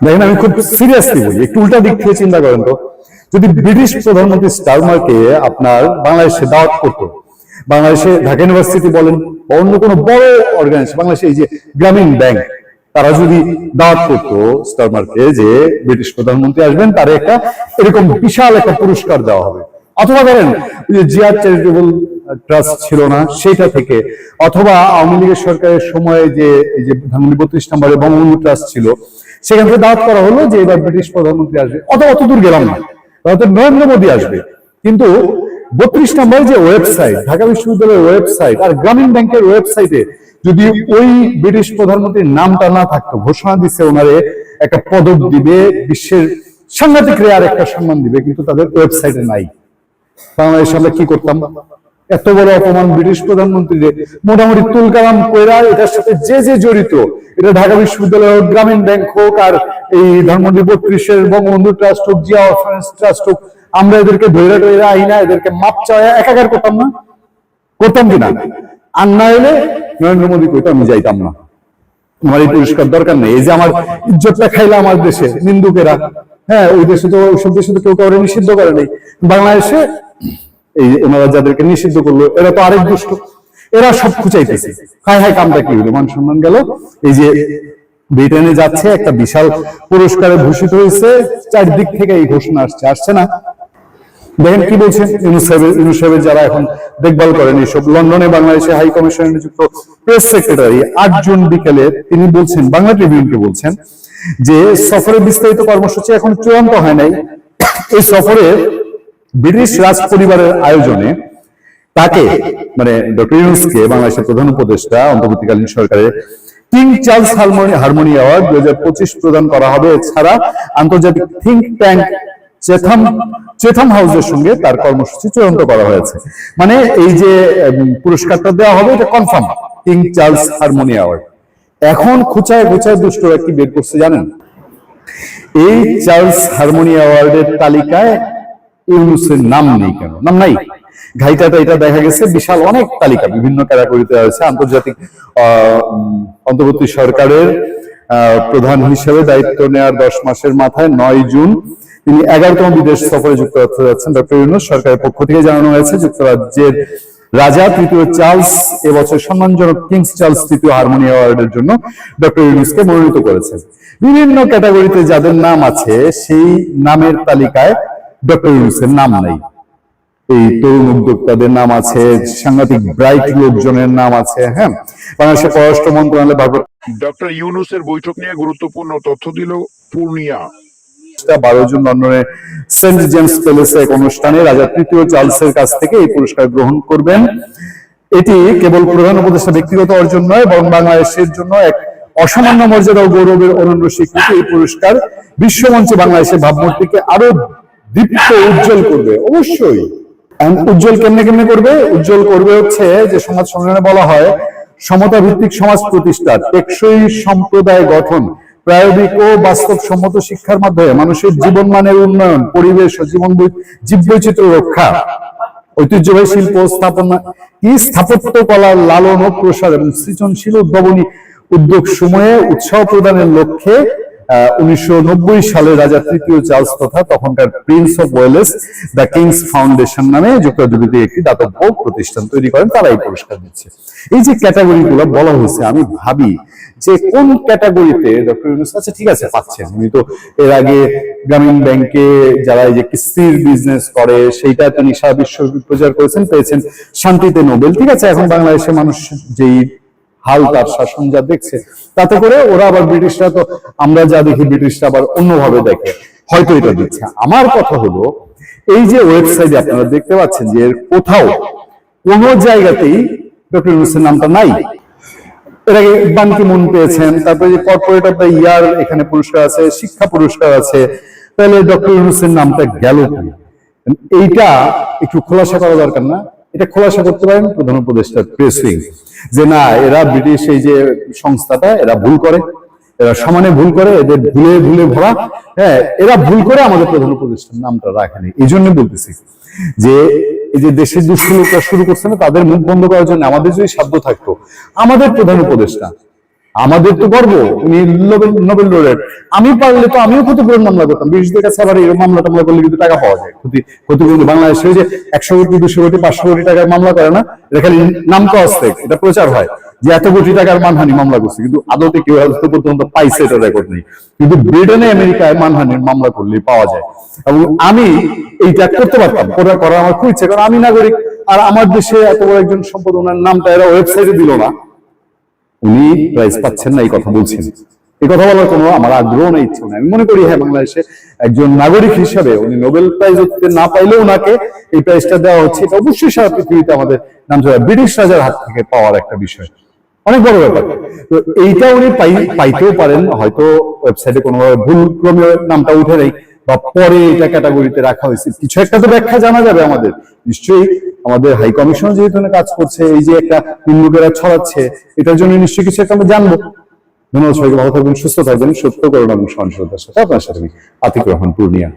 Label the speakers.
Speaker 1: দেখেন আমি খুব সিরিয়াসলি বলি একটু উল্টা দিক থেকে চিন্তা করেন তো। যদি ব্রিটিশ প্রধানমন্ত্রী স্টারমারকে আপনার বাংলাদেশে দাওয়াত করতো বাংলাদেশে ঢাকা ইউনিভার্সিটি বলেন অন্য কোনো বড় অর্গানাইজেশন বাংলাদেশে এই যে গ্রামীণ ব্যাংক তারা যদি দাওয়াত করতো স্টারমারকে যে ব্রিটিশ প্রধানমন্ত্রী আসবেন তার একটা এরকম বিশাল একটা পুরস্কার দেওয়া হবে। অথবা ধরেন যে জিয়ার চ্যারিটেবল ট্রাস্ট ছিল না সেটা থেকে অথবা আওয়ামী লীগের সরকারের সময়ে যে এই যে ধানমন্ডি বত্রিশ নম্বরে বঙ্গবন্ধু ট্রাস্ট ছিল সেখান থেকে দাওয়াত করা হলো যে এবার ব্রিটিশ প্রধানমন্ত্রী আসবে। অত অত দূর গেলাম না। হয়তো নরেন্দ্র মোদী আসবে। কিন্তু বত্রিশ নম্বর যে ওয়েবসাইট ঢাকা বিশ্ববিদ্যালয়ের ওয়েবসাইট আর গ্রামীণ ব্যাংকের ওয়েবসাইটে যদি ওই ব্রিটিশ প্রধানমন্ত্রীর নামটা না থাকতো, ঘোষণা দিচ্ছে ওনারে, একটা পদক দিবে, বিশ্বের সাংঘাতিক রেয়ার একটা সম্মান দিবে, কিন্তু তাদের ওয়েবসাইটে নাই। বাংলাদেশে আমরা কি করতাম? এত বড় অপমান ব্রিটিশ প্রধানমন্ত্রীদের। মোটামুটি তুলকালাম কইরা এটার সাথে যে যে জড়িত, এটা ঢাকা বিশ্ববিদ্যালয় গ্রামীণ ব্যাংক হোক, আর এই ধানমন্ডি বত্রিশের বঙ্গবন্ধু ট্রাস্ট হোক, জিয়া ট্রাস্ট হোক, আমরা এদেরকে ধৈর্য টৈরা আইনা এদেরকে মাপ চাওয়া একাকার করতাম না? করতাম কিনা আর না এলে নরেন্দ্র মোদী কইতাম আমি যাইতাম না। আমার এই পুরস্কার দরকার নেই। এই যে আমার ইজ্জতটা খাইলা আমার দেশে, নিন্দুকেরা। হ্যাঁ ওই দেশে তো ওইসব দেশে তো কেউ কাউরে নিষিদ্ধ করে নেই। বাংলাদেশে এই যাদেরকে নিষিদ্ধ করল, এরা তো আরেক দুষ্ট। এরা সব খুঁচাইতেছে। হায় হায়, কামটা কি মান সম্মান গেল। এই যে ব্রিটেনে যাচ্ছে, একটা বিশাল পুরস্কারে ভূষিত হয়েছে। চারদিক থেকে এই ঘোষণা আসছে আসছে না। দেখেন কি বলছেন ইউনুস সাহেবের ইউনুস যারা এখন দেখভাল করেন এইসব। লন্ডনে বাংলাদেশে হাই কমিশনে নিযুক্ত প্রেস সেক্রেটারি আট জুন বিকেলে তিনি বলছেন, বাংলা ট্রিবিউনকে বলছেন যে সফরের বিস্তারিত কর্মসূচি এখন চূড়ান্ত হয় নাই। এই সফরে ব্রিটিশ রাজ পরিবারের আয়োজনে তাকে মানে ডক্টর ইউনুসকে বাংলাদেশের প্রধান উপদেষ্টা, অন্তর্বর্তীকালীন সরকারের King Charles Harmony Harmony Award দুই প্রদান করা হবে। এছাড়া আন্তর্জাতিক থিঙ্ক ট্যাঙ্ক হাউসের সঙ্গে তার কর্মসূচি চূড়ান্ত করা হয়েছে। মানে এই যে পুরস্কারটা দেওয়া হবে, এটা confirm King Charles Harmony Award. এখন খুচায় খুচায় দুষ্টরা কি বের করছে, জানেন? এই চার্লস হারমোনি অ্যাওয়ার্ডের তালিকায় ইউনুসের নাম নেই কেন? নাম নাই। ঘাইটাতে এটা দেখা গেছে বিশাল অনেক তালিকা, বিভিন্ন ক্যাটাগরিতে আছে আন্তর্জাতিক অন্তর্বর্তী সরকারের প্রধান হিসেবে দায়িত্ব দশ মাসের মাথায় নয় জুন তিনি এগারোতম বিদেশ সফরে যাচ্ছেন। ডক্টর ইউনুস সরকারের পক্ষ থেকে জানানো হয়েছে, যুক্তরাজ্যের রাজা, তৃতীয় চার্লস, এবছর সম্মানজনক কিংস চার্লস তৃতীয় হারমোনি অ্যাওয়ার্ডের জন্য ডক্টর ইউনুসকে মনোনীত করেছেন। বিভিন্ন ক্যাটাগরিতে যাদের নাম আছে, সেই নামের তালিকায় ডক্টর ইউনুসের নাম নাই। এই তরুণ উদ্যোক্তাদের নাম আছে সাংঘাতিক ব্রাইট লোকজনের নাম আছে হ্যাঁ? বাংলাদেশের পররাষ্ট্র মন্ত্রণালয় ভারপ্রাপ্ত
Speaker 2: ডক্টর ইউনুসের বৈঠক নিয়ে গুরুত্বপূর্ণ তথ্য দিল পূর্ণিয়া।
Speaker 1: বারো জুন লন্ডনের সেন্ট জেমস প্যালেসে এক অনুষ্ঠানে রাজা তৃতীয় চার্লসের কাছ থেকে এই পুরস্কার গ্রহণ করবেন। এটি কেবল প্রধান উপদেষ্টা ব্যক্তিগত অর্জন নয় বরং বাংলাদেশের জন্য এক অসামান্য মর্যাদা ও গৌরবের অনন্য স্বীকৃতি। এই পুরস্কার বিশ্বমঞ্চে বাংলাদেশের ভাবমূর্তিকে আরও দীপ্ত উজ্জ্বল করবে, অবশ্যই। উজ্জ্বল কেমনে কেমনে করবে? উজ্জ্বল করবে হচ্ছে যে সমাজ সম্মেলনে বলা হয় সমতা ভিত্তিক সমাজ প্রতিষ্ঠা, টেকসই সম্প্রদায় গঠন, প্রায়োগিক ও বাস্তবসম্মত শিক্ষার মাধ্যমে মানুষের জীবন মানের উন্নয়ন, পরিবেশ ও জীবন জীববৈচিত্র্য রক্ষা। ঐতিহ্যবাহী শিল্প স্থাপনা কি স্থাপত্য কলার লালন ও প্রসার এবং সৃজনশীল উদ্ভাবনী উদ্যোগ সময়ে উৎসাহ প্রদানের লক্ষ্যে উনিশশো নব্বই সালে রাজা তৃতীয় চার্লস তথা তখনকার Prince of Wales, the King's Foundation নামে যুক্তরাজ্যভিত্তিক একটি দাতব্য প্রতিষ্ঠান তৈরি করেন, তারাই পুরস্কার দিচ্ছে। এই যে ক্যাটাগরি গুলো বলা হয়েছে, আমি ভাবি যে কোন ক্যাটাগরিতে ডক্টর ইউনুস আচ্ছা ঠিক আছে, পাচ্ছেন। উনি তো এর আগে গ্রামীণ ব্যাংকে যারা এই যে কিস্তির বিজনেস করে, সেইটা তিনি সারা বিশ্ব প্রচার করেছেন, পেয়েছেন শান্তিতে নোবেল। ঠিক আছে, এখন বাংলাদেশের মানুষ যেই হাল তার শাসন যা দেখছে তাতে করে ওরা আবার ব্রিটিশরা তো আমরা যা দেখি ব্রিটিশরা আবার অন্যভাবে দেখে। হয়তো এটা দিচ্ছে। আমার কথা হলো এই যে ওয়েবসাইটে আপনারা দেখতে পাচ্ছেন যে এর কোথাও কোনো জায়গাতেই ডক্টর ইউনুসের নামটা নাই। এর আগে বানকি মুন পেয়েছেন তারপরে যে কর্পোরেট অফ দ্য ইয়ার এখানে পুরস্কার আছে শিক্ষা পুরস্কার আছে তাহলে ডক্টর ইউনুসের নামটা গেল এইটা একটু খোলাসা করা দরকার না? এটা খোলাসা করতে পারেন প্রধান উপদেষ্টা প্রেস যে না, এরা ব্রিটিশ এই যে সংস্থাটা, এরা ভুল করে। এরা সমানে ভুল করে, এদের ভুলে ভুলে ভরা। হ্যাঁ এরা ভুল করে আমাদের প্রধান উপদেষ্টার নামটা রাখেনি এই জন্য বলতেছি যে, এই যে দেশের দুষ্কৃতটা শুরু করছে না, তাদের মুখ বন্ধ করার জন্য আমাদের যদি সাধ্য থাকতো, আমাদের প্রধান উপদেষ্টা আমাদের তো গর্ব। উনি নোবেল লোরেট আমি পারলে তো আমিও ক্ষতিপূরণ মামলা করতাম। বিরোধীদের কাছে আবার এই মামলা টামলা করলে কিন্তু টাকা পাওয়া যায়। ক্ষতি ক্ষতিপূরণ বাংলাদেশে যে একশো কোটি দুশো কোটি পাঁচশো কোটি টাকার মামলা করে না এটা খালি নাম কস্তে এটা প্রচার হয় যে এত কোটি টাকার মানহানি মামলা করছে। কিন্তু আদতে কেউ আজ পর্যন্ত পাইছে এটা রেকর্ড নেই। কিন্তু ব্রিটেনে আমেরিকায় মানহানির মামলা করলে পাওয়া যায়। এবং আমি এইটা করতে পারতাম করার করার আমার খুব ইচ্ছে। কারণ আমি নাগরিক আর আমার দেশে এত বড় একজন সম্পদ ওনার নামটা এরা ওয়েবসাইটে দিল না। উনি প্রাইজ পাচ্ছেন না, এই কথা বলছেন। এই কথা বলার কোনো আমার আগ্রহ নেই, ইচ্ছে নেই। আমি মনে করি হ্যাঁ বাংলাদেশে একজন নাগরিক হিসাবে উনি নোবেল প্রাইজ না পাইলেও ওনাকে এই প্রাইজটা দেওয়া হচ্ছে। এটা অবশ্যই সারা পৃথিবীতে আমাদের নাম ব্রিটিশ রাজার হাত থেকে পাওয়ার একটা বিষয়। অনেক বড় ব্যাপার। তো এইটা উনি পাই- পাইতেও পারেন, হয়তো ওয়েবসাইটে কোনোভাবে ভুল ক্রমে নামটা উঠে নেই। বা পরে এটা ক্যাটাগরিতে রাখা হয়েছে। কিছু একটা তো ব্যাখ্যা জানা যাবে আমাদের। নিশ্চয়ই আমাদের হাই কমিশন যেহেতু কাজ করছে, এই যে একটা হিন্দুকেরা ছড়াচ্ছে, এটার জন্য নিশ্চয়ই কিছু একটা আমরা জানব। ধন্যবাদ সবাইকে, ভালো থাকবেন, সুস্থ থাকবেন। সত্য করুন এবং সহনশীলতার সাথে আপনার সাথে আতিক রহমান, পূর্ণিয়া।